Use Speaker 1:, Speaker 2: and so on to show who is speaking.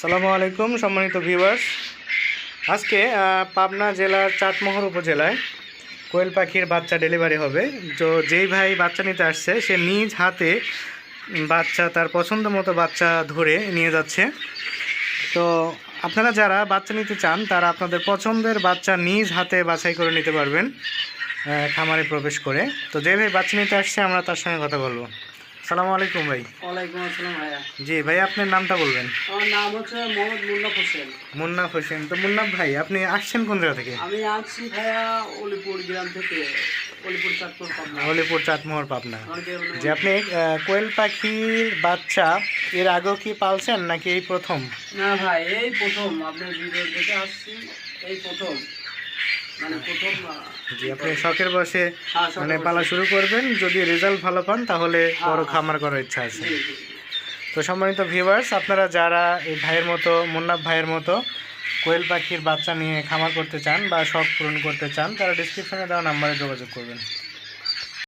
Speaker 1: সালামু আলাইকুম, সম্মানিত ভিউয়ার্স আজকে পাবনা জেলার চাটমোহর উপজেলায় কোয়েল পাখির বাচ্চা ডেলিভারি হবে। তো যেই ভাই বাচ্চা নিতে আসছে, সে নিজ হাতে বাচ্চা, তার পছন্দ মতো বাচ্চা ধরে নিয়ে যাচ্ছে। তো আপনারা যারা বাচ্চা নিতে চান, তারা আপনাদের পছন্দের বাচ্চা নিজ হাতে বাছাই করে নিতে পারবেন খামারে প্রবেশ করে। তো যে ভাই বাচ্চা নিতে আসছে, আমরা তার সঙ্গে কথা বলব। সালামু আলাইকুম ভাই।
Speaker 2: ওয়ালাইকুম আসসালাম ভাইয়া।
Speaker 1: জি ভাই আপনার নামটা বলবেন?
Speaker 2: আমার নাম হচ্ছে মোহাম্মদ মুন্না হোসেন।
Speaker 1: মুন্নাফ হোসেন। তো মুন্নাফ ভাই আপনি আসছেন কোন জায়গা থেকে?
Speaker 2: আমি আসছি ভাইয়া অলিপুর গ্রাম থেকে অলিপুর পাবনা।
Speaker 1: চাটমোহর পাবনা। যে আপনি কোয়েল পাখির বাচ্চা এর আগেও কি পালছেন নাকি এই প্রথম?
Speaker 2: না ভাই এই প্রথম আপনার ভিডিও আসছি এই প্রথম। মানে
Speaker 1: আপনি শখের বসে
Speaker 2: হ্যাঁ,
Speaker 1: মানে পালা শুরু করবেন যদি রেজাল্ট ভালো পান তাহলে বড়
Speaker 2: হ্যাঁ।
Speaker 1: খামার করার ইচ্ছা আছে। তো সম্মানিত ভিউয়ার্স আপনারা যারা এই ভাইয়ের মতো মুন্নাফ ভাইয়ের মতো কোয়েল পাখির বাচ্চা নিয়ে খামার করতে চান বা শখ পূরণ করতে চান তারা ডিসক্রিপশনে দেওয়া নাম্বারে যোগাযোগ করবেন